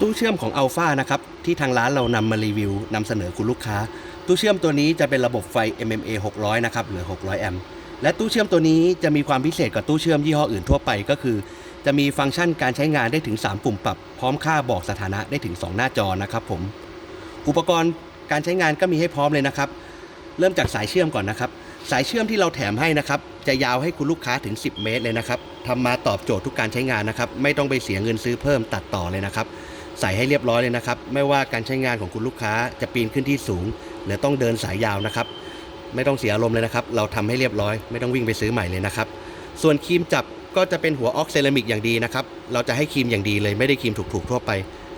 ตู้เชื่อมของอัลฟานะครับที่ทางร้านเรานำมารีวิวนำเสนอคุณลูกค้า ตู้เชื่อมตัวนี้จะเป็นระบบไฟ MMA 600 นะครับหรือ 600 แอมป์และตู้เชื่อมตัวนี้จะมีความพิเศษกว่าตู้เชื่อมยี่ห้ออื่นทั่วไปก็คือ จะมีฟังก์ชันการใช้งานได้ถึง 3 ปุ่มปรับ พร้อมค่าบอกสถานะได้ถึง 2 หน้าจอนะครับผมอุปกรณ์การใช้งานก็มีให้พร้อมเลยนะครับ เริ่มจากสายเชื่อมก่อนนะครับ สายเชื่อมที่เราแถมให้นะครับจะยาวให้คุณลูกค้าถึง 10 เมตรเลยนะครับทำมาตอบโจทย์ทุกการใช้งานนะครับ ไม่ต้องไปเสียเงินซื้อเพิ่มตัดต่อเลยนะครับ ใส่ให้เรียบร้อยเลยนะครับ ไม่ว่าการใช้งานของคุณลูกค้าจะปีนขึ้นที่สูง หรือต้องเดินสายยาวนะครับ ไม่ต้องเสียอารมณ์เลยนะครับ เราทำให้เรียบร้อย ไม่ต้องวิ่งไปซื้อใหม่เลยนะครับ ส่วนครีมจับก็จะเป็นหัวออกเซรามิกอย่างดีนะครับ เราจะให้ครีมอย่างดีเลย ไม่ได้ครีมถูกๆทั่วไป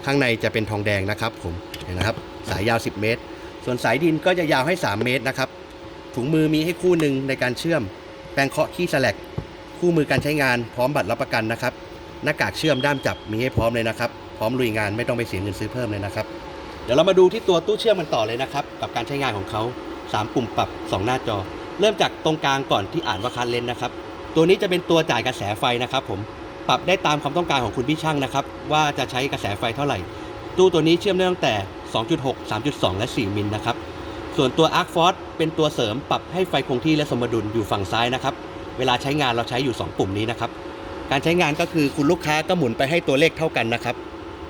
ข้างในจะเป็นทองแดงนะครับ ผมเห็นนะครับ สายยาว 10 เมตร ส่วนสายดินก็จะยาวให้ 3 เมตรนะครับ ถุงมือมีให้คู่หนึ่งในการเชื่อม แปรงเคาะขี้สแลกคู่มือการใช้งานพร้อมบัตรรับประกันนะครับ หน้ากากเชื่อมด้ามจับมีให้พร้อมเลยนะครับ พร้อมลุยงานไม่ต้องไปเสียเงินซื้อเพิ่มเลยนะครับ เดี๋ยวเรามาดูที่ตัวตู้เชื่อมมันต่อเลยนะครับ กับการใช้งานของเขา 3 ปุ่มปรับ 2 หน้าจอ เริ่มจากตรงกลางก่อนที่อ่านว่าคันเลนนะครับ ตัวนี้จะเป็นตัวจ่ายกระแสไฟนะครับ ผมปรับได้ตามความต้องการของคุณพี่ช่างนะครับ ว่าจะใช้กระแสไฟเท่าไหร่ ตู้ตัวนี้เชื่อมได้ตั้งแต่ 2.6 3.2 และ 4 มิลนะครับส่วนตัว Arc Force เป็นตัวเสริมปรับให้ไฟคงที่และสมดุลอยู่ฝั่งซ้ายนะครับ เวลาใช้งานเราใช้อยู่ 2 ปุ่มนี้นะครับ การใช้งานก็คือคุณลูกค้าก็หมุนไปให้ตัวเลขเท่ากันนะครับ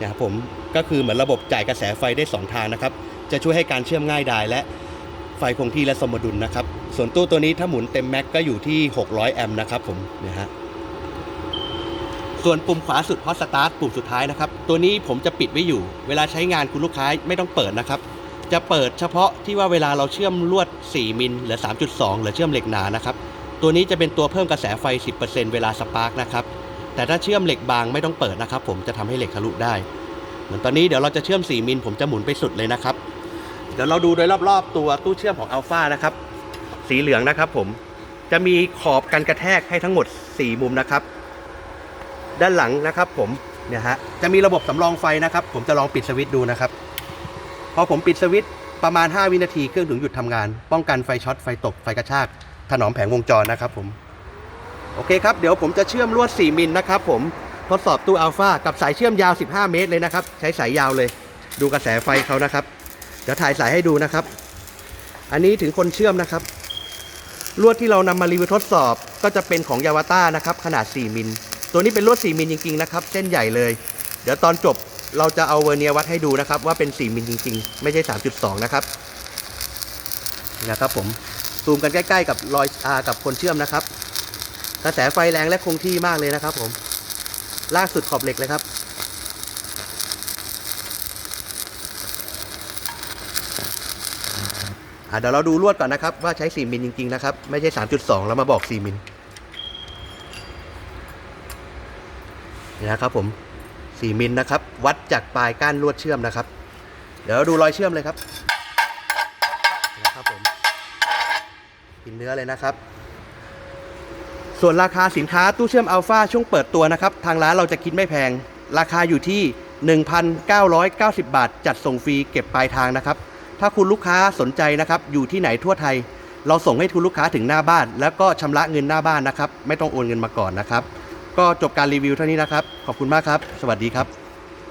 นะครับผมก็คือเหมือนระบบจ่ายกระแสไฟได้ 2 ทางนะครับ จะช่วยให้การเชื่อมง่ายดายและไฟคงที่และสมดุลนะครับ ส่วนตู้ตัวนี้ถ้าหมุนเต็มแม็กก็อยู่ที่ 600 แอมป์นะครับผมนะฮะส่วนปุ่มขวาสุด Hot Start ปุ่มสุดท้ายนะครับ ตัวนี้ผมจะปิดไว้อยู่ เวลาใช้งานคุณลูกค้าไม่ต้องเปิดนะครับ จะเปิดเฉพาะที่ว่าเวลาเราเชื่อมลวด 4 มิลหรือ 3.2 หรือเชื่อมเหล็กหนานะครับ ตัวนี้จะเป็นตัวเพิ่มกระแสไฟ 10%เวลาสปาร์กนะครับ แต่ถ้าเชื่อมเหล็กบางไม่ต้องเปิดนะครับ ผมจะทำให้เหล็กทะลุได้ เหมือนตอนนี้เดี๋ยวเราจะเชื่อม 4มิลผมจะหมุนไปสุดเลยนะครับ เดี๋ยวเราดูโดยรอบๆ ตัวตู้เชื่อมของอัลฟานะครับ สีเหลืองนะครับ ผมจะมีขอบกันกระแทกให้ทั้งหมด 4 มุมนะครับ ด้านหลังนะครับ ผมเนี่ยฮะจะมีระบบสำรองไฟนะครับ ผมจะลองปิดสวิตช์ดูนะครับพอผมปิดสวิตช์ประมาณ 5 วินาทีเครื่องถึงหยุดทำงาน ป้องกันไฟช็อตไฟตกไฟกระชากถนอมแผงวงจรนะครับผม โอเคครับ เดี๋ยวผมจะเชื่อมลวด 4 มิลนะครับผมทดสอบตู้อัลฟากับสายเชื่อมยาว 15 เมตรเลยนะครับ ใช้สายยาวเลย ดูกระแสไฟเขานะครับ เดี๋ยวถ่ายสายให้ดูนะครับ อันนี้ถึงคนเชื่อมนะครับ ลวดที่เรานำมารีวิวทดสอบก็จะเป็นของยาวาต้านะครับ ขนาด 4 มิล ตัวนี้เป็นลวด 4 มิลจริงๆนะครับ เส้นใหญ่เลย เดี๋ยวตอนจบเราจะเอาเวอร์เนียวัดให้ดูนะครับ ว่าเป็น 4 มิลจริงๆ ไม่ใช่ 3.2 นะครับ นะครับผม ซูมกันใกล้ ๆ กับรอยอากับคนเชื่อมนะครับ กระแสไฟแรงและคงที่มากเลยนะครับ ผมลากสุดขอบเหล็กเลยครับ เดี๋ยวเราดูลวดก่อนนะครับ ว่าใช้ 4 มิลจริง ๆ นะครับ ไม่ใช่ 3.2 แล้วมาบอก 4 มิลนี่นะครับผม 4 มิลนะครับ วัดจากปลายก้านลวดเชื่อมนะครับ เดี๋ยวเราดูรอยเชื่อมเลยครับนะครับผมกินเนื้อเลยนะครับ ส่วนราคาสินค้าตู้เชื่อมอัลฟาช่วงเปิดตัวนะครับ ทางร้านเราจะคิดไม่แพง ราคาอยู่ที่ 1,990 บาท จัดส่งฟรีเก็บปลายทางนะครับ ถ้าคุณลูกค้าสนใจนะครับ อยู่ที่ไหนทั่วไทย เราส่งให้คุณลูกค้าถึงหน้าบ้าน แล้วก็ชำระเงินหน้าบ้านนะครับ ไม่ต้องโอนเงินมาก่อนนะครับ ก็จบการรีวิวเท่านี้นะครับ ขอบคุณมากครับ สวัสดีครับ